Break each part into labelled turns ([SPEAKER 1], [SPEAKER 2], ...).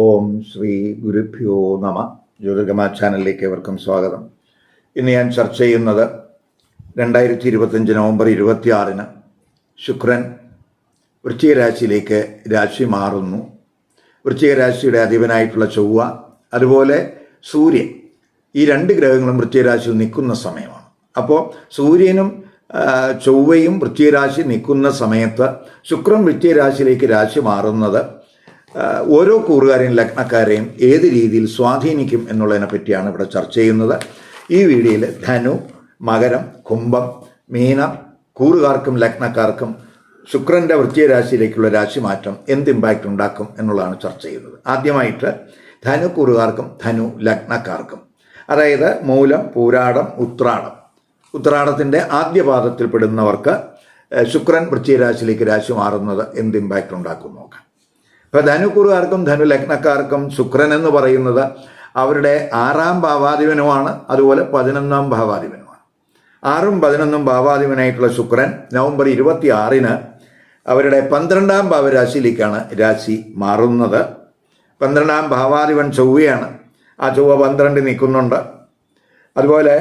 [SPEAKER 1] ഓം ശ്രീ ഗുരുഭ്യോ നമ. ജ്യോതിർഗമ ചാനലിലേക്ക് ഏവർക്കും സ്വാഗതം. ഇന്ന് ഞാൻ ചർച്ച ചെയ്യുന്നത് രണ്ടായിരത്തി ഇരുപത്തഞ്ച് നവംബർ ഇരുപത്തിയാറിന് ശുക്രൻ വൃശ്ചിക രാശിയിലേക്ക് രാശി മാറുന്നു. വൃശ്ചിക രാശിയുടെ അധിപനായിട്ടുള്ള ചൊവ്വ അതുപോലെ സൂര്യൻ. ഈ രണ്ട് ഗ്രഹങ്ങളും വൃശ്ചിക രാശിയിൽ നിൽക്കുന്ന സമയമാണ്. അപ്പോൾ സൂര്യനും ചൊവ്വയും വൃശ്ചിക രാശി നിൽക്കുന്ന സമയത്ത് ശുക്രൻ വൃശ്ചിക രാശിയിലേക്ക് രാശി മാറുന്നത് ഓരോ കൂറുകാരെയും ലഗ്നക്കാരെയും ഏത് രീതിയിൽ സ്വാധീനിക്കും എന്നുള്ളതിനെ പറ്റിയാണ് ഇവിടെ ചർച്ച ചെയ്യുന്നത്. ഈ വീഡിയോയിൽ ധനു മകരം കുംഭം മീനം കൂറുകാർക്കും ലഗ്നക്കാർക്കും ശുക്രന്റെ വൃശ്ചിക രാശിയിലേക്കുള്ള രാശിമാറ്റം എന്ത് ഇമ്പാക്റ്റ് ഉണ്ടാക്കും എന്നുള്ളതാണ് ചർച്ച ചെയ്യുന്നത്. ആദ്യമായിട്ട് ധനു കൂറുകാർക്കും ധനു ലഗ്നക്കാർക്കും. അതായത് മൂലം പൂരാടം ഉത്രാടം. ഉത്രാടത്തിന്റെ ആദ്യ പാദത്തിൽ പെടുന്നവർക്ക് ശുക്രൻ വൃശ്ചിക രാശിയിലേക്ക് രാശി മാറുന്നത് എന്ത് ഇമ്പാക്റ്റ് ഉണ്ടാക്കും നോക്കാം. ഇപ്പം ധനുക്കുറുകാർക്കും ധനുലഗ്നക്കാർക്കും ശുക്രൻ എന്ന് പറയുന്നത് അവരുടെ ആറാം ഭാവാധിപനുമാണ് അതുപോലെ പതിനൊന്നാം ഭാവാധിപനുമാണ്. ആറും പതിനൊന്നും ഭാവാധിപനായിട്ടുള്ള ശുക്രൻ നവംബർ ഇരുപത്തി ആറിന് അവരുടെ പന്ത്രണ്ടാം ഭാവരാശിയിലേക്കാണ് രാശി മാറുന്നത്. പന്ത്രണ്ടാം ഭാവാധിപൻ ചൊവ്വയാണ്. ആ ചൊവ്വ പന്ത്രണ്ട് നിൽക്കുന്നുണ്ട്. അതുപോലെ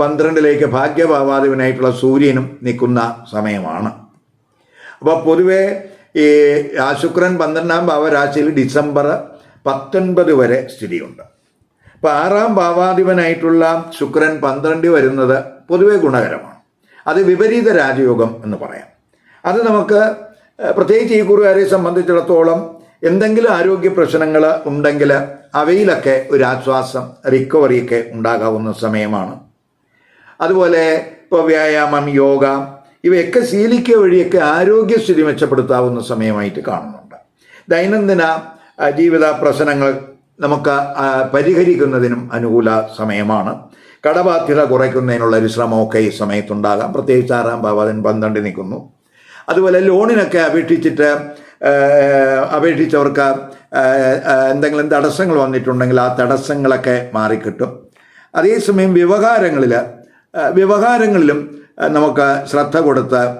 [SPEAKER 1] പന്ത്രണ്ടിലേക്ക് ഭാഗ്യഭാവാധിപനായിട്ടുള്ള സൂര്യനും നിൽക്കുന്ന സമയമാണ്. അപ്പോൾ പൊതുവേ ഈ ശുക്രൻ പന്ത്രണ്ടാം ഭാവരാശിയിൽ ഡിസംബർ പത്തൊൻപത് വരെ സ്ഥിതിയുണ്ട്. അപ്പോൾ ആറാം ഭാവാധിപനായിട്ടുള്ള ശുക്രൻ പന്ത്രണ്ട് വരുന്നത് പൊതുവെ ഗുണകരമാണ്. അത് വിപരീത രാജയോഗം എന്ന് പറയാം. അത് നമുക്ക് പ്രത്യേകിച്ച് ഈ കുറുകാരെ സംബന്ധിച്ചിടത്തോളം എന്തെങ്കിലും ആരോഗ്യ പ്രശ്നങ്ങൾ ഉണ്ടെങ്കിൽ അവയിലൊക്കെ ഒരു ആശ്വാസം റിക്കവറിയൊക്കെ ഉണ്ടാകാവുന്ന സമയമാണ്. അതുപോലെ ഇപ്പോൾ വ്യായാമം യോഗ ഇവയൊക്കെ ശീലിക്കുക വഴിയൊക്കെ ആരോഗ്യസ്ഥിതി മെച്ചപ്പെടുത്താവുന്ന സമയമായിട്ട് കാണുന്നുണ്ട്. ദൈനംദിന ജീവിത പ്രശ്നങ്ങൾ നമുക്ക് പരിഹരിക്കുന്നതിനും അനുകൂല സമയമാണ്. കടബാധ്യത കുറയ്ക്കുന്നതിനുള്ള ഒരു ശ്രമമൊക്കെ ഈ സമയത്തുണ്ടാകാം. പ്രത്യേകിച്ച് ആറാം ഭാവതൻ പന്ത്രണ്ട് നിൽക്കുന്നു. അതുപോലെ ലോണിനൊക്കെ അപേക്ഷിച്ചിട്ട് അപേക്ഷിച്ചവർക്ക് എന്തെങ്കിലും തടസ്സങ്ങൾ വന്നിട്ടുണ്ടെങ്കിൽ ആ തടസ്സങ്ങളൊക്കെ മാറിക്കിട്ടും. അതേസമയം വ്യവഹാരങ്ങളിൽ വ്യവഹാരങ്ങളിലും നമുക്ക് ശ്രദ്ധ കൊടുത്ത്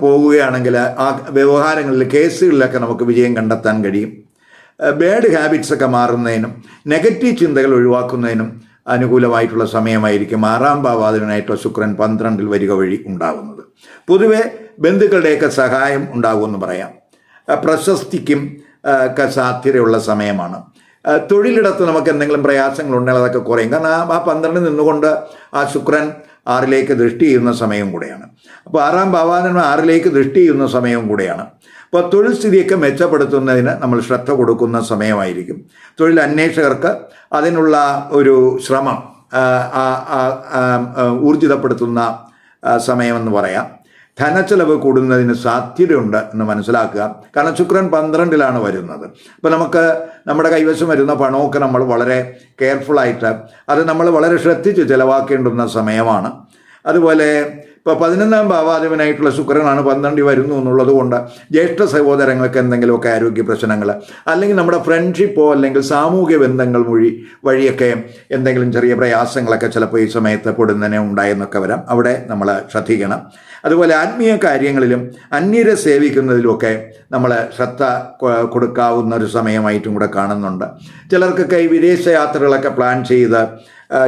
[SPEAKER 1] പോവുകയാണെങ്കിൽ ആ വ്യവഹാരങ്ങളിൽ കേസുകളിലൊക്കെ നമുക്ക് വിജയം കണ്ടെത്താൻ കഴിയും. ബാഡ് ഹാബിറ്റ്സ് ഒക്കെ മാറുന്നതിനും നെഗറ്റീവ് ചിന്തകൾ ഒഴിവാക്കുന്നതിനും അനുകൂലമായിട്ടുള്ള സമയമായിരിക്കും ആറാം ഭാവാതിനായിട്ടുള്ള ശുക്രൻ പന്ത്രണ്ടിൽ വരിക വഴി ഉണ്ടാകുന്നത് പൊതുവെ ബന്ധുക്കളുടെയൊക്കെ സഹായം ഉണ്ടാകുമെന്ന് പറയാം. പ്രശസ്തിക്കും ഒക്കെ സാധ്യതയുള്ള സമയമാണ്. തൊഴിലിടത്ത് നമുക്ക് എന്തെങ്കിലും പ്രയാസങ്ങളുണ്ടെങ്കിൽ അതൊക്കെ കുറയും. കാരണം ആ- പന്ത്രണ്ടിൽ പന്ത്രണ്ട് നിന്നുകൊണ്ട് ആ ശുക്രൻ ആറിലേക്ക് ദൃഷ്ടി ചെയ്യുന്ന സമയം കൂടെയാണ്. അപ്പോൾ ആറാം ഭാവാതൻ ആറിലേക്ക് ദൃഷ്ടി ചെയ്യുന്ന സമയവും കൂടെയാണ്. അപ്പോൾ തൊഴിൽ സ്ഥിതിയൊക്കെ മെച്ചപ്പെടുത്തുന്നതിന് നമ്മൾ ശ്രദ്ധ കൊടുക്കുന്ന സമയമായിരിക്കും. തൊഴിൽ അന്വേഷകർക്ക് അതിനുള്ള ഒരു ശ്രമം ഊർജിതപ്പെടുത്തുന്ന സമയമെന്ന് പറയാം. ധനച്ചെലവ് കൂടുന്നതിന് സാധ്യതയുണ്ട് എന്ന് മനസ്സിലാക്കുക. കാരണം ശുക്രൻ പന്ത്രണ്ടിലാണ് വരുന്നത്. അപ്പോൾ നമുക്ക് നമ്മുടെ കൈവശം വരുന്ന പണമൊക്കെ നമ്മൾ വളരെ കെയർഫുള്ളായിട്ട് അത് നമ്മൾ വളരെ ശ്രദ്ധിച്ച് ചിലവാക്കേണ്ടുന്ന സമയമാണ്. അതുപോലെ ഇപ്പോൾ പതിനൊന്നാം ഭാവാധിപനായിട്ടുള്ള ശുക്രനാണ് പന്ത്രണ്ടി വരുന്നു എന്നുള്ളത് കൊണ്ട് ജ്യേഷ്ഠ സഹോദരങ്ങൾക്ക് എന്തെങ്കിലുമൊക്കെ ആരോഗ്യ പ്രശ്നങ്ങൾ അല്ലെങ്കിൽ നമ്മുടെ ഫ്രണ്ട്ഷിപ്പോ അല്ലെങ്കിൽ സാമൂഹ്യ ബന്ധങ്ങൾ വഴി വഴിയൊക്കെ എന്തെങ്കിലും ചെറിയ പ്രയാസങ്ങളൊക്കെ ചിലപ്പോൾ ഈ സമയത്ത് പൊടുന്നതിനെ ഉണ്ടായെന്നൊക്കെ വരാം. അവിടെ നമ്മൾ ശ്രദ്ധിക്കണം. അതുപോലെ ആത്മീയ കാര്യങ്ങളിലും അന്യരെ സേവിക്കുന്നതിലുമൊക്കെ നമ്മൾ ശ്രദ്ധ കൊടുക്കാവുന്ന ഒരു സമയമായിട്ടും കൂടെ കാണുന്നുണ്ട്. ചിലർക്കൊക്കെ ഈ വിദേശ യാത്രകളൊക്കെ പ്ലാൻ ചെയ്ത്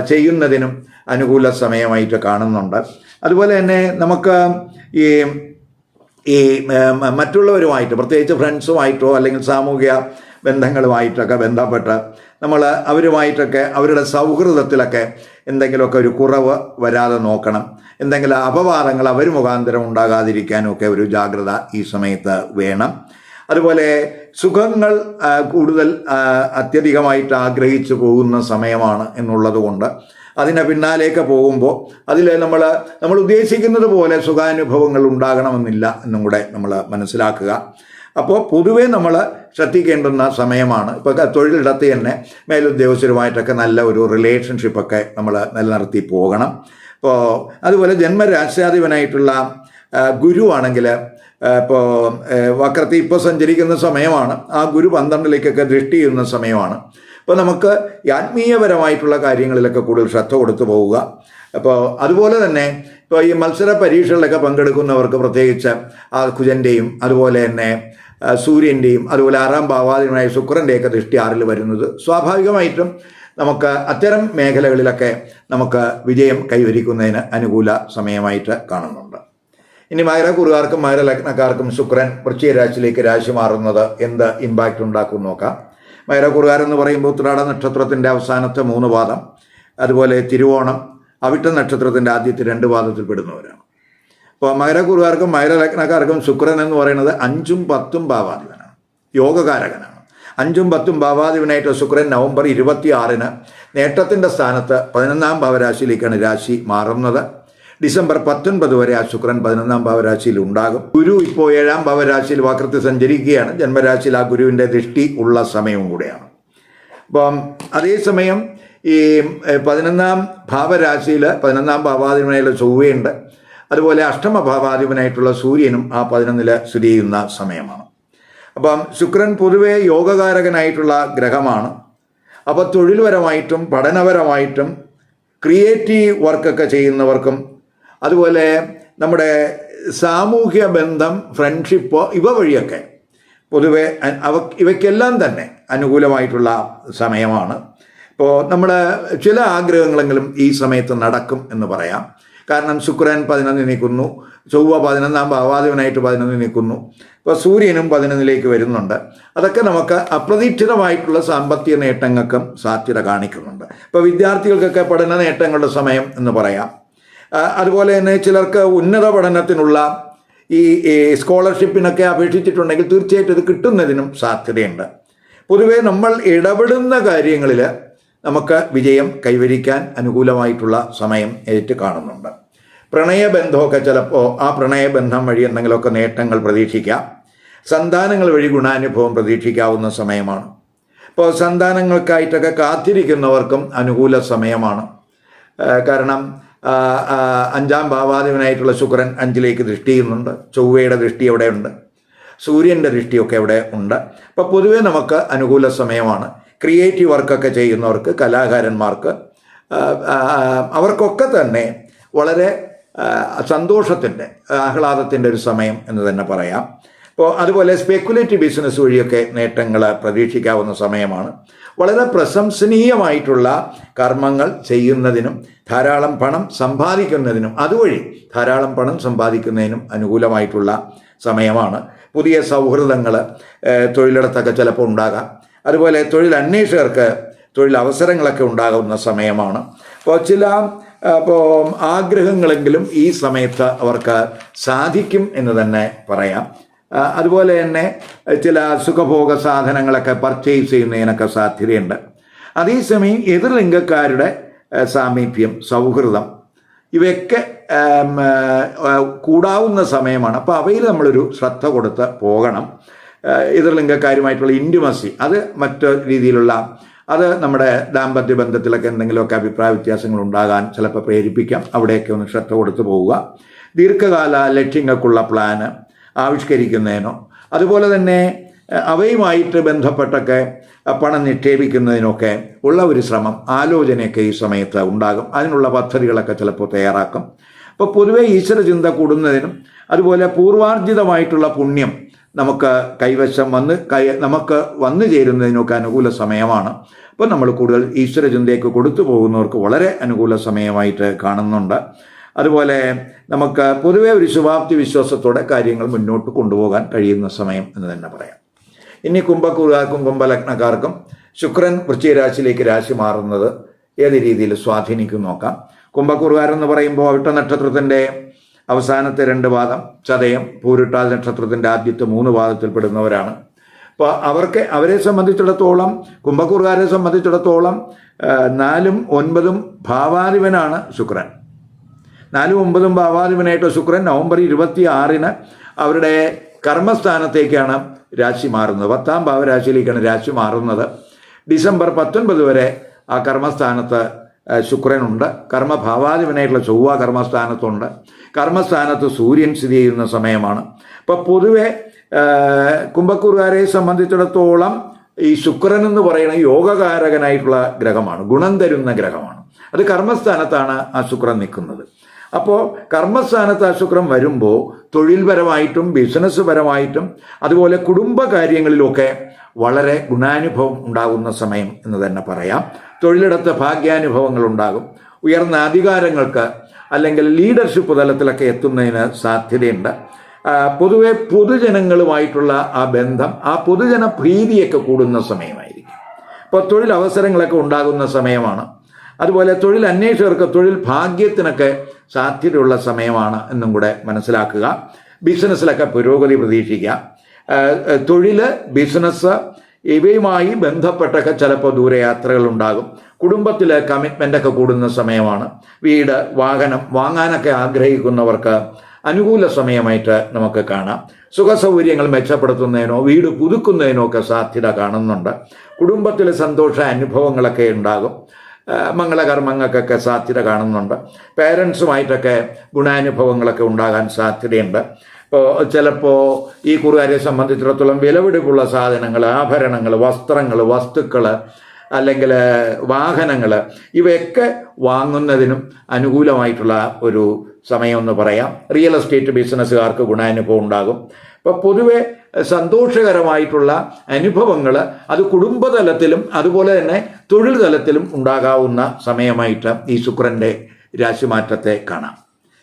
[SPEAKER 1] ചെയ്യുന്നതിനും അനുകൂല സമയമായിട്ട് കാണുന്നുണ്ട്. അതുപോലെ തന്നെ നമുക്ക് ഈ ഈ മറ്റുള്ളവരുമായിട്ട് പ്രത്യേകിച്ച് ഫ്രണ്ട്സുമായിട്ടോ അല്ലെങ്കിൽ സാമൂഹിക ബന്ധങ്ങളുമായിട്ടൊക്കെ ബന്ധപ്പെട്ട് നമ്മൾ അവരുമായിട്ടൊക്കെ അവരുടെ സൗഹൃദത്തിലൊക്കെ എന്തെങ്കിലുമൊക്കെ ഒരു കുറവ് വരാതെ നോക്കണം. എന്തെങ്കിലും അപവാദങ്ങൾ അവർ മുഖാന്തരം ഉണ്ടാകാതിരിക്കാനൊക്കെ ഒരു ജാഗ്രത ഈ സമയത്ത് വേണം. അതുപോലെ സുഖങ്ങൾ കൂടുതൽ അത്യധികമായിട്ട് ആഗ്രഹിച്ചു പോകുന്ന സമയമാണ് എന്നുള്ളത് കൊണ്ട് അതിന് പിന്നാലേക്ക് പോകുമ്പോൾ അതിൽ നമ്മൾ നമ്മൾ ഉദ്ദേശിക്കുന്നത് പോലെ സുഖാനുഭവങ്ങൾ ഉണ്ടാകണമെന്നില്ല എന്നും കൂടെ നമ്മൾ മനസ്സിലാക്കുക. അപ്പോൾ പൊതുവെ നമ്മൾ ശ്രദ്ധിക്കേണ്ടുന്ന സമയമാണ്. ഇപ്പോൾ തൊഴിലിടത്ത് തന്നെ മേലുദ്യോഗസ്ഥരുമായിട്ടൊക്കെ നല്ല ഒരു റിലേഷൻഷിപ്പൊക്കെ നമ്മൾ നിലനിർത്തി പോകണം. ഇപ്പോൾ അതുപോലെ ജന്മരാശ്യാധിപനായിട്ടുള്ള ഗുരുവാണെങ്കിൽ ഇപ്പോൾ വക്രത്തിൽ ഇപ്പോൾ സഞ്ചരിക്കുന്ന സമയമാണ്. ആ ഗുരു പന്ത്രണ്ടിലേക്കൊക്കെ ദൃഷ്ടി ചെയ്യുന്ന സമയമാണ്. അപ്പോൾ നമുക്ക് ആത്മീയപരമായിട്ടുള്ള കാര്യങ്ങളിലൊക്കെ കൂടുതൽ ശ്രദ്ധ കൊടുത്തു പോവുക. അപ്പോൾ അതുപോലെ തന്നെ ഇപ്പോൾ ഈ മത്സര പരീക്ഷകളിലൊക്കെ പങ്കെടുക്കുന്നവർക്ക് പ്രത്യേകിച്ച് ആ കുജന്റെയും അതുപോലെ തന്നെ സൂര്യന്റെയും അതുപോലെ ആറാം ഭാവാദിനായ ശുക്രന്റെയൊക്കെ ദൃഷ്ടി ആറിൽ വരുന്നത്? സ്വാഭാവികമായിട്ടും നമുക്ക് അത്തരം മേഖലകളിലൊക്കെ നമുക്ക് വിജയം കൈവരിക്കുന്നതിന് അനുകൂല സമയമായിട്ട് കാണുന്നുണ്ട്. ഇനി മകരക്കുറുകാർക്കും മകര ലഗ്നക്കാർക്കും ശുക്രൻ വൃശ്ചിക രാശിയിലേക്ക് രാശി മാറുന്നത് എന്ത് ഇമ്പാക്റ്റ് ഉണ്ടാക്കും നോക്കാം. മകരക്കുറുകാരെന്ന് പറയുമ്പോൾ ഉത്രാട നക്ഷത്രത്തിന്റെ അവസാനത്തെ മൂന്ന് പാദം അതുപോലെ തിരുവോണം അവിട്ട നക്ഷത്രത്തിന്റെ ആദ്യത്തെ രണ്ട് പാദത്തിൽ പെടുന്നവരാണ്. അപ്പോൾ മകരക്കുറുകാർക്കും മകരലഗ്നക്കാർക്കും ശുക്രൻ എന്ന് പറയുന്നത് അഞ്ചും പത്തും ഭാവാധിപനാണ് യോഗകാരകനാണ്. അഞ്ചും പത്തും ഭാവാധിപനായിട്ട് ശുക്രൻ നവംബർ ഇരുപത്തി ആറിന് നേട്ടത്തിന്റെ സ്ഥാനത്ത് പതിനൊന്നാം ഭാവരാശിയിലേക്കാണ് രാശി മാറുന്നത്. ഡിസംബർ പത്തൊൻപത് വരെ ആ ശുക്രൻ പതിനൊന്നാം ഭാവരാശിയിൽ ഉണ്ടാകും. ഗുരു ഇപ്പോൾ ഏഴാം ഭാവരാശിയിൽ വക്രത്തിൽ സഞ്ചരിക്കുകയാണ് ജന്മരാശിയിൽ ആ ഗുരുവിന്റെ ദൃഷ്ടി ഉള്ള സമയവും കൂടെയാണ്. അപ്പം അതേസമയം ഈ പതിനൊന്നാം ഭാവരാശിയിൽ പതിനൊന്നാം ഭാവാധിപനായുള്ള ചൊവ്വയുണ്ട്. അതുപോലെ അഷ്ടമ ഭാവാധിപനായിട്ടുള്ള സൂര്യനും ആ പതിനൊന്നിൽ സ്ഥിതി ചെയ്യുന്ന സമയമാണ്. അപ്പം ശുക്രൻ പൊതുവെ യോഗകാരകനായിട്ടുള്ള ഗ്രഹമാണ്. അപ്പോൾ തൊഴിൽപരമായിട്ടും പഠനപരമായിട്ടും ക്രിയേറ്റീവ് വർക്കൊക്കെ ചെയ്യുന്നവർക്കും അതുപോലെ നമ്മുടെ സാമൂഹ്യ ബന്ധം ഫ്രണ്ട്ഷിപ്പ് ഇവ വഴിയൊക്കെ പൊതുവെ അവ ഇവയ്ക്കെല്ലാം തന്നെ അനുകൂലമായിട്ടുള്ള സമയമാണ്. ഇപ്പോൾ നമ്മൾ ചില ആഗ്രഹങ്ങളെങ്കിലും ഈ സമയത്ത് നടക്കും എന്ന് പറയാം. കാരണം ശുക്രൻ പതിനൊന്നിൽ നിൽക്കുന്നു ചൊവ്വ പതിനൊന്നാം ഭാവാധിപനായിട്ട് പതിനൊന്നിൽ നിൽക്കുന്നു. ഇപ്പോൾ സൂര്യനും പതിനൊന്നിലേക്ക് വരുന്നുണ്ട്. അതൊക്കെ നമുക്ക് അപ്രതീക്ഷിതമായിട്ടുള്ള സാമ്പത്തിക നേട്ടങ്ങൾക്കും സാധ്യത കാണിക്കുന്നുണ്ട്. ഇപ്പോൾ വിദ്യാർത്ഥികൾക്കൊക്കെ പഠന നേട്ടങ്ങളുടെ സമയം എന്ന് പറയാം. അതുപോലെ തന്നെ ചിലർക്ക് ഉന്നത പഠനത്തിനുള്ള ഈ സ്കോളർഷിപ്പിനൊക്കെ അപേക്ഷിച്ചിട്ടുണ്ടെങ്കിൽ തീർച്ചയായിട്ടും ഇത് കിട്ടുന്നതിനും സാധ്യതയുണ്ട്. പൊതുവേ നമ്മൾ ഇടപെടുന്ന കാര്യങ്ങളിൽ നമുക്ക് വിജയം കൈവരിക്കാൻ അനുകൂലമായിട്ടുള്ള സമയം ഏറ്റ് കാണുന്നുണ്ട്. പ്രണയബന്ധമൊക്കെ ചിലപ്പോൾ ആ പ്രണയബന്ധം വഴി എന്തെങ്കിലുമൊക്കെ നേട്ടങ്ങൾ പ്രതീക്ഷിക്കാം. സന്താനങ്ങൾ വഴി ഗുണാനുഭവം പ്രതീക്ഷിക്കാവുന്ന സമയമാണ്. ഇപ്പോൾ സന്താനങ്ങൾക്കായിട്ടൊക്കെ കാത്തിരിക്കുന്നവർക്കും അനുകൂല സമയമാണ്. കാരണം അഞ്ചാം ഭാവാധിപനായിട്ടുള്ള ശുക്രൻ അഞ്ചിലേക്ക് ദൃഷ്ടി ചെയ്യുന്നുണ്ട്. ചൊവ്വയുടെ ദൃഷ്ടി അവിടെയുണ്ട് സൂര്യന്റെ ദൃഷ്ടിയൊക്കെ അവിടെ ഉണ്ട്? അപ്പോൾ പൊതുവേ നമുക്ക് അനുകൂല സമയമാണ്. ക്രിയേറ്റീവ് വർക്കൊക്കെ ചെയ്യുന്നവർക്ക് കലാകാരന്മാർക്ക് അവർക്കൊക്കെ തന്നെ വളരെ സന്തോഷത്തിന്റെ ആഹ്ലാദത്തിന്റെ ഒരു സമയം എന്ന് തന്നെ പറയാം. അപ്പോൾ അതുപോലെ സ്പെക്കുലേറ്റീവ് ബിസിനസ് വഴിയൊക്കെ നേട്ടങ്ങൾ പ്രതീക്ഷിക്കാവുന്ന സമയമാണ്. വളരെ പ്രശംസനീയമായിട്ടുള്ള കർമ്മങ്ങൾ ചെയ്യുന്നതിനും ധാരാളം പണം സമ്പാദിക്കുന്നതിനും അതുവഴി ധാരാളം പണം സമ്പാദിക്കുന്നതിനും അനുകൂലമായിട്ടുള്ള സമയമാണ്. പുതിയ സൗഹൃദങ്ങൾ തൊഴിലിടത്തൊക്കെ ചിലപ്പോൾ ഉണ്ടാകാം. അതുപോലെ തൊഴിൽ അവസരങ്ങളൊക്കെ ഉണ്ടാകുന്ന സമയമാണ്. അപ്പോൾ ചില അപ്പോൾ ആഗ്രഹങ്ങളെങ്കിലും ഈ സമയത്ത് അവർക്ക് സാധിക്കും എന്ന് തന്നെ പറയാം. അതുപോലെ തന്നെ ചില സുഖഭോഗ സാധനങ്ങളൊക്കെ പർച്ചേസ് ചെയ്യുന്നതിനൊക്കെ സാധ്യതയുണ്ട്. അതേസമയം എതിർ ലിംഗക്കാരുടെ സാമീപ്യം സൗഹൃദം ഇവയൊക്കെ കൂടാവുന്ന സമയമാണ്. അപ്പോൾ അവയിൽ നമ്മളൊരു ശ്രദ്ധ കൊടുത്ത് പോകണം. എതിർ എതിർലിംഗക്കാരുമായിട്ടുള്ള ഇന്റിമസി അത് മറ്റു രീതിയിലുള്ള അത് നമ്മുടെ ദാമ്പത്യ ബന്ധത്തിലൊക്കെ എന്തെങ്കിലുമൊക്കെ അഭിപ്രായ വ്യത്യാസങ്ങൾ ഉണ്ടാകാൻ ചിലപ്പോൾ പ്രേരിപ്പിക്കാം. അവിടെയൊക്കെ ഒന്ന് ശ്രദ്ധ കൊടുത്തു പോവുക. ദീർഘകാല ലക്ഷ്യങ്ങൾക്കുള്ള പ്ലാന് ആവിഷ്കരിക്കുന്നതിനോ അതുപോലെ തന്നെ അവയുമായിട്ട് ബന്ധപ്പെട്ടൊക്കെ പണം നിക്ഷേപിക്കുന്നതിനൊക്കെ ഉള്ള ഒരു ശ്രമം ആലോചനയൊക്കെ ഈ സമയത്ത് ഉണ്ടാകും. അതിനുള്ള പദ്ധതികളൊക്കെ ചിലപ്പോൾ തയ്യാറാക്കും. അപ്പോൾ പൊതുവെ ഈശ്വര ചിന്ത കൂടുന്നതിനും അതുപോലെ പൂർവാർജിതമായിട്ടുള്ള പുണ്യം നമുക്ക് കൈവശം വന്ന് കൈ നമുക്ക് വന്നു ചേരുന്നതിനൊക്കെ അനുകൂല സമയമാണ്. അപ്പോൾ നമ്മൾ കൂടുതൽ ഈശ്വര ചിന്തയൊക്കെ കൊടുത്തു പോകുന്നവർക്ക് വളരെ അനുകൂല സമയമായിട്ട് കാണുന്നുണ്ട്. അതുപോലെ നമുക്ക് പൊതുവെ ഒരു ശുഭാപ്തി വിശ്വാസത്തോടെ കാര്യങ്ങൾ മുന്നോട്ട് കൊണ്ടുപോകാൻ കഴിയുന്ന സമയം എന്ന് തന്നെ പറയാം. ഇനി കുംഭക്കൂറുകാർക്കും കുംഭലഗ്നക്കാർക്കും ശുക്രൻ വൃശ്ചിക രാശിയിലേക്ക് രാശി മാറുന്നത് ഏത് രീതിയിൽ സ്വാധീനിക്കും നോക്കാം. കുംഭക്കൂറുകാരെന്ന് പറയുമ്പോൾ അവിട്ട നക്ഷത്രത്തിന്റെ അവസാനത്തെ രണ്ട് പാദം ചതയം പൂരിട്ടാൽ നക്ഷത്രത്തിന്റെ ആദ്യത്തെ മൂന്ന് പാദത്തിൽപ്പെടുന്നവരാണ് അപ്പോൾ അവർക്ക് അവരെ സംബന്ധിച്ചിടത്തോളം കുംഭക്കൂറുകാരെ സംബന്ധിച്ചിടത്തോളം നാലും ഒൻപതും ഭാവാധിപനാണ് ശുക്രൻ. നാലും ഒമ്പതും ഭാവാധിപനായിട്ട് ശുക്രൻ നവംബർ ഇരുപത്തി ആറിന് അവരുടെ കർമ്മസ്ഥാനത്തേക്കാണ് രാശി മാറുന്നത്. പത്താം ഭാവരാശിയിലേക്കാണ് രാശി മാറുന്നത്. ഡിസംബർ പത്തൊൻപത് വരെ ആ കർമ്മസ്ഥാനത്ത് ശുക്രനുണ്ട്. കർമ്മഭാവാധിപനായിട്ടുള്ള ചൊവ്വ കർമ്മസ്ഥാനത്തുണ്ട്. കർമ്മസ്ഥാനത്ത് സൂര്യൻ സ്ഥിതി ചെയ്യുന്ന സമയമാണ്. അപ്പോൾ പൊതുവെ കുംഭക്കൂറുകാരെ സംബന്ധിച്ചിടത്തോളം ഈ ശുക്രൻ എന്ന് പറയുന്ന യോഗകാരകനായിട്ടുള്ള ഗ്രഹമാണ്. ഗുണം തരുന്ന ഗ്രഹമാണ്. അത് കർമ്മസ്ഥാനത്താണ് ആ ശുക്രൻ നിൽക്കുന്നത്. അപ്പോൾ കർമ്മസ്ഥാനത്ത് ആ ശുക്രൻ വരുമ്പോൾ തൊഴിൽപരമായിട്ടും ബിസിനസ് പരമായിട്ടും അതുപോലെ കുടുംബ കാര്യങ്ങളിലൊക്കെ വളരെ ഗുണാനുഭവം ഉണ്ടാകുന്ന സമയം എന്ന് തന്നെ പറയാം. തൊഴിലിടത്ത് ഭാഗ്യാനുഭവങ്ങൾ ഉണ്ടാകും. ഉയർന്ന അധികാരങ്ങൾക്ക് അല്ലെങ്കിൽ ലീഡർഷിപ്പ് തലത്തിലൊക്കെ എത്തുന്നതിന് സാധ്യതയുണ്ട്. പൊതുവെ പൊതുജനങ്ങളുമായിട്ടുള്ള ആ ബന്ധം ആ പൊതുജന പ്രീതിയൊക്കെ കൂടുന്ന സമയമായിരിക്കും. അപ്പോൾ തൊഴിലവസരങ്ങളൊക്കെ ഉണ്ടാകുന്ന സമയമാണ്. അതുപോലെ തൊഴിൽ അന്വേഷകർക്ക് തൊഴിൽ ഭാഗ്യത്തിനൊക്കെ സാധ്യതയുള്ള സമയമാണ് എന്നും കൂടെ മനസ്സിലാക്കുക. ബിസിനസ്സിലൊക്കെ പുരോഗതി പ്രതീക്ഷിക്കുക. തൊഴിൽ ബിസിനസ് ഇവയുമായി ബന്ധപ്പെട്ടൊക്കെ ചിലപ്പോൾ ദൂരയാത്രകൾ ഉണ്ടാകും കുടുംബത്തിൽ കമ്മിറ്റ്മെന്റ് ഒക്കെ കൂടുന്ന സമയമാണ്. വീട് വാഹനം വാങ്ങാനൊക്കെ ആഗ്രഹിക്കുന്നവർക്ക് അനുകൂല സമയമായിട്ട് നമുക്ക് കാണാം. സുഖസൗകര്യങ്ങൾ മെച്ചപ്പെടുത്തുന്നതിനോ വീട് പുതുക്കുന്നതിനോ ഒക്കെ സാധ്യത കാണുന്നുണ്ട്. കുടുംബത്തിലെ സന്തോഷ അനുഭവങ്ങളൊക്കെ ഉണ്ടാകും. മംഗളകർമ്മങ്ങൾക്കൊക്കെ സാധ്യത കാണുന്നുണ്ട്. പേരൻസുമായിട്ടൊക്കെ ഗുണാനുഭവങ്ങളൊക്കെ ഉണ്ടാകാൻ സാധ്യതയുണ്ട്. ഇപ്പോൾ ചിലപ്പോൾ ഈ കുറുകാരെ സംബന്ധിച്ചിടത്തോളം വിലപിടിപ്പുള്ള സാധനങ്ങൾ ആഭരണങ്ങൾ വസ്ത്രങ്ങൾ വസ്തുക്കൾ അല്ലെങ്കിൽ വാഹനങ്ങൾ ഇവയൊക്കെ വാങ്ങുന്നതിനും അനുകൂലമായിട്ടുള്ള ഒരു സമയമെന്ന് പറയാം. റിയൽ എസ്റ്റേറ്റ് ബിസിനസ്സുകാർക്ക് ഗുണാനുഭവം ഉണ്ടാകും. അപ്പം പൊതുവെ സന്തോഷകരമായിട്ടുള്ള അനുഭവങ്ങൾ അത് കുടുംബതലത്തിലും അതുപോലെ തന്നെ തൊഴിൽ തലത്തിലും ഉണ്ടാകാവുന്ന സമയമായിട്ട് ഈ ശുക്രന്റെ രാശിമാറ്റത്തെ കാണാം.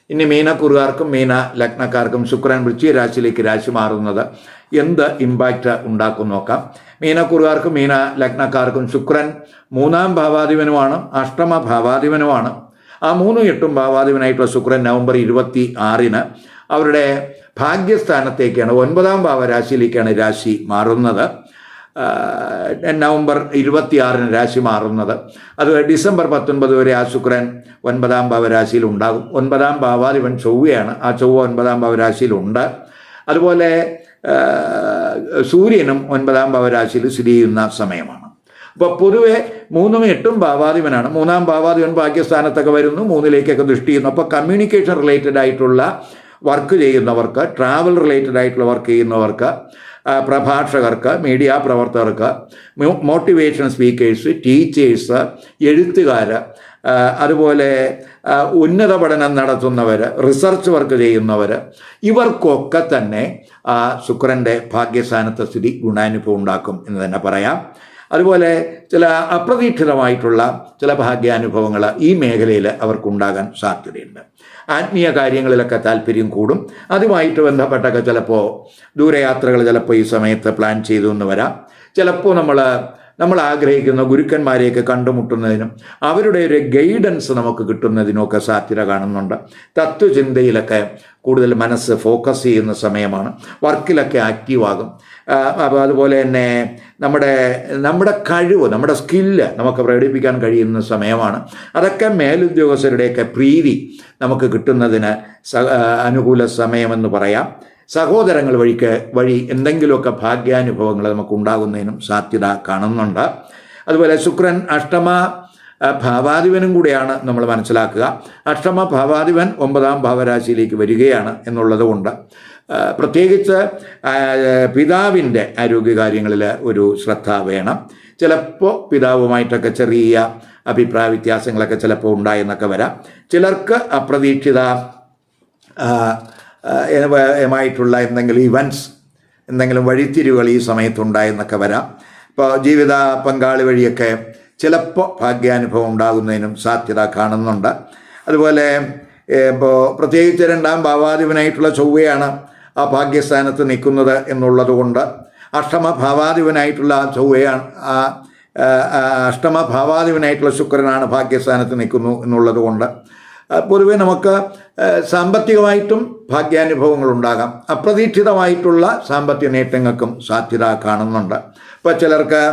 [SPEAKER 1] ഇനി മീനക്കുറുകാർക്കും മീന ലഗ്നക്കാർക്കും ശുക്രൻ വൃശ്ചിക രാശിയിലേക്ക് രാശി മാറുന്നത് എന്ത് ഇമ്പാക്റ്റ് ഉണ്ടാക്കും നോക്കാം. മീനക്കുറുകാർക്കും മീന ലഗ്നക്കാർക്കും ശുക്രൻ മൂന്നാം ഭാവാധിപനുമാണ് അഷ്ടമ ഭാവാധിപനുമാണ്. ആ മൂന്നും എട്ടും ഭാവാധിപനായിട്ടുള്ള ശുക്രൻ നവംബർ ഇരുപത്തി ആറിന് അവരുടെ ഭാഗ്യസ്ഥാനത്തേക്കാണ് ഒൻപതാം ഭാവരാശിയിലേക്കാണ് രാശി മാറുന്നത്. നവംബർ ഇരുപത്തിയാറിന് രാശി മാറുന്നത്. അത് ഡിസംബർ പത്തൊൻപത് വരെ ആ ശുക്രൻ ഒൻപതാം ഭാവരാശിയിൽ ഉണ്ടാകും. ഒൻപതാം ഭാവാധിപൻ ചൊവ്വയാണ്. ആ ചൊവ്വ ഒൻപതാം ഭാവരാശിയിലുണ്ട്. അതുപോലെ സൂര്യനും ഒൻപതാം ഭാവരാശിയിൽ സ്ഥിതി ചെയ്യുന്ന സമയമാണ്. അപ്പോൾ പൊതുവെ മൂന്നും എട്ടും ഭാവാധിപനാണ്. മൂന്നാം ഭാവാധിപൻ ഭാഗ്യസ്ഥാനത്തൊക്കെ വരുന്നു. മൂന്നിലേക്കൊക്കെ ദൃഷ്ടി ചെയ്യുന്നു. അപ്പോൾ കമ്മ്യൂണിക്കേഷൻ റിലേറ്റഡ് ആയിട്ടുള്ള വർക്ക് ചെയ്യുന്നവർക്ക് ട്രാവൽ റിലേറ്റഡ് ആയിട്ടുള്ള വർക്ക് ചെയ്യുന്നവർക്ക് പ്രഭാഷകർക്ക് മീഡിയ പ്രവർത്തകർക്ക് മോട്ടിവേഷൻ സ്പീക്കേഴ്സ് ടീച്ചേഴ്സ് എഴുത്തുകാർ അതുപോലെ ഉന്നത പഠനം നടത്തുന്നവർ റിസർച്ച് വർക്ക് ചെയ്യുന്നവർ ഇവർക്കൊക്കെ തന്നെ ശുക്രന്റെ ഭാഗ്യസ്ഥാനത്ത് സ്ഥിതി ഗുണാനുഭവം ഉണ്ടാക്കും എന്ന് തന്നെ പറയാം. അതുപോലെ ചില അപ്രതീക്ഷിതമായിട്ടുള്ള ചില ഭാഗ്യാനുഭവങ്ങൾ ഈ മേഖലയിൽ അവർക്കുണ്ടാകാൻ സാധ്യതയുണ്ട്. ആത്മീയ കാര്യങ്ങളിലൊക്കെ താല്പര്യം കൂടും. അതുമായിട്ട് ബന്ധപ്പെട്ടൊക്കെ ചിലപ്പോൾ ദൂരയാത്രകൾ ചിലപ്പോൾ ഈ സമയത്ത് പ്ലാൻ ചെയ്തു എന്ന് വരാം. ചിലപ്പോൾ നമ്മൾ നമ്മൾ ആഗ്രഹിക്കുന്ന ഗുരുക്കന്മാരെയൊക്കെ കണ്ടുമുട്ടുന്നതിനും അവരുടെ ഒരു ഗൈഡൻസ് നമുക്ക് കിട്ടുന്നതിനുമൊക്കെ സാധ്യത കാണുന്നുണ്ട്. തത്വചിന്തയിലൊക്കെ കൂടുതൽ മനസ്സ് ഫോക്കസ് ചെയ്യുന്ന സമയമാണ്. വർക്കിലൊക്കെ ആക്റ്റീവാകും. അപ്പോൾ അതുപോലെ തന്നെ നമ്മുടെ നമ്മുടെ കഴിവ് നമ്മുടെ സ്കില്ല് നമുക്ക് പ്രകടിപ്പിക്കാൻ കഴിയുന്ന സമയമാണ്. അതൊക്കെ മേലുദ്യോഗസ്ഥരുടെയൊക്കെ പ്രീതി നമുക്ക് കിട്ടുന്നതിന് അനുകൂല സമയമെന്ന് പറയാം. സഹോദരങ്ങൾ വഴിക്ക് വഴി എന്തെങ്കിലുമൊക്കെ ഭാഗ്യാനുഭവങ്ങൾ നമുക്ക് ഉണ്ടാകുന്നതിനും സാധ്യത കാണുന്നുണ്ട്. അതുപോലെ ശുക്രൻ അഷ്ടമ ഭാവാധിപനും കൂടിയാണ് നമ്മൾ മനസ്സിലാക്കുക. അഷ്ടമ ഭാവാധിപൻ ഒമ്പതാം ഭാവരാശിയിലേക്ക് വരികയാണ് എന്നുള്ളത് കൊണ്ട് പ്രത്യേകിച്ച് പിതാവിന്റെ ആരോഗ്യകാര്യങ്ങളിൽ ഒരു ശ്രദ്ധ വേണം. ചിലപ്പോൾ പിതാവുമായിട്ടൊക്കെ ചെറിയ അഭിപ്രായ വ്യത്യാസങ്ങളൊക്കെ ചിലപ്പോൾ ഉണ്ടായെന്നൊക്കെ വരാം. ചിലർക്ക് അപ്രതീക്ഷിത ആ, എന്തെങ്കിലും ഇവന്റ്സ് എന്തെങ്കിലും വഴിത്തിരിവുകൾ ഈ സമയത്തുണ്ടായെന്നൊക്കെ വരാം. ഇപ്പോൾ ജീവിത പങ്കാളി വഴിയൊക്കെ ചിലപ്പോൾ ഭാഗ്യാനുഭവം ഉണ്ടാകുന്നതിനും സാധ്യത കാണുന്നുണ്ട്. അതുപോലെ ഇപ്പോൾ പ്രത്യേകിച്ച് രണ്ടാം ഭാവാധിപനായിട്ടുള്ള ചൊവ്വയാണ് ആ ഭാഗ്യസ്ഥാനത്ത് നിൽക്കുന്നത് എന്നുള്ളത് കൊണ്ട് അഷ്ടമ ഭാവാധിപനായിട്ടുള്ള ചൊവ്വയാണ് ആ അഷ്ടമ ഭാവാധിപനായിട്ടുള്ള ശുക്രനാണ് ഭാഗ്യസ്ഥാനത്ത് നിൽക്കുന്നു എന്നുള്ളത് കൊണ്ട് പൊതുവെ നമുക്ക് സാമ്പത്തികമായിട്ടും ഭാഗ്യാനുഭവങ്ങൾ ഉണ്ടാകാം അപ്രതീക്ഷിതമായിട്ടുള്ള സാമ്പത്തിക നേട്ടങ്ങൾക്കും സാധ്യത കാണുന്നുണ്ട്. ഇപ്പോൾ ചിലർക്ക്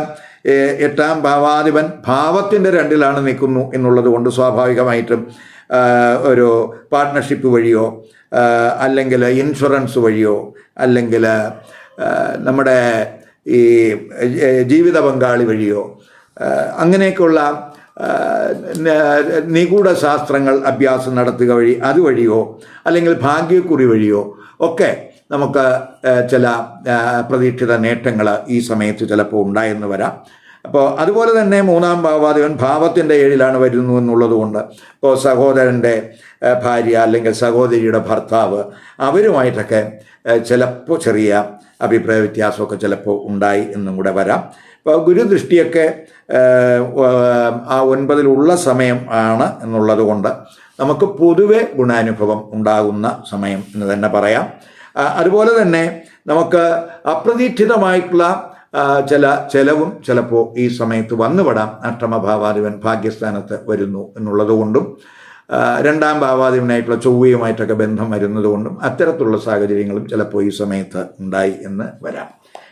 [SPEAKER 1] എട്ടാം ഭാവാധിപൻ ഭാവത്തിന്റെ രണ്ടിലാണ് നിൽക്കുന്നു എന്നുള്ളത് കൊണ്ട് സ്വാഭാവികമായിട്ടും ഒരു പാർട്ട്ണർഷിപ്പ് വഴിയോ അല്ലെങ്കിൽ ഇൻഷുറൻസ് വഴിയോ അല്ലെങ്കിൽ നമ്മുടെ ഈ ജീവിത പങ്കാളി വഴിയോ അങ്ങനെയൊക്കെയുള്ള നിഗൂഢ ശാസ്ത്രങ്ങൾ അഭ്യാസം നടത്തുക വഴി അതുവഴിയോ അല്ലെങ്കിൽ ഭാഗ്യക്കുറി വഴിയോ ഒക്കെ നമുക്ക് ചില പ്രതീക്ഷിത നേട്ടങ്ങൾ ഈ സമയത്ത് ചിലപ്പോൾ ഉണ്ടായെന്ന് വരാം. അപ്പോൾ അതുപോലെ തന്നെ മൂന്നാം ഭാവാധിപൻ ഭാവത്തിന്റെ ഏഴിലാണ് വരുന്നു എന്നുള്ളത് കൊണ്ട് ഇപ്പോൾ സഹോദരന്റെ ഭാര്യ അല്ലെങ്കിൽ സഹോദരിയുടെ ഭർത്താവ് അവരുമായിട്ടൊക്കെ ചിലപ്പോൾ ചെറിയ അഭിപ്രായ വ്യത്യാസമൊക്കെ ചിലപ്പോൾ ഉണ്ടായി എന്നും കൂടെ വരാം. ഇപ്പോൾ ഗുരുദൃഷ്ടിയൊക്കെ ആ ഒൻപതിലുള്ള സമയം ആണ് എന്നുള്ളത് കൊണ്ട് നമുക്ക് പൊതുവെ ഗുണാനുഭവം ഉണ്ടാകുന്ന സമയം എന്ന് തന്നെ പറയാം. അതുപോലെ തന്നെ നമുക്ക് അപ്രതീക്ഷിതമായിട്ടുള്ള ചില ചെലവും ചിലപ്പോൾ ഈ സമയത്ത് വന്നുപെടാം. അഷ്ടമഭാവാധിപൻ ഭാഗ്യസ്ഥാനത്ത് വരുന്നു എന്നുള്ളതുകൊണ്ടും രണ്ടാം ഭാവാധിപനായിട്ടുള്ള ചൊവ്വയുമായിട്ടൊക്കെ ബന്ധം വരുന്നതുകൊണ്ടും അത്തരത്തിലുള്ള സാഹചര്യങ്ങളും ചിലപ്പോൾ ഈ സമയത്ത് ഉണ്ടായി എന്ന് വരാം.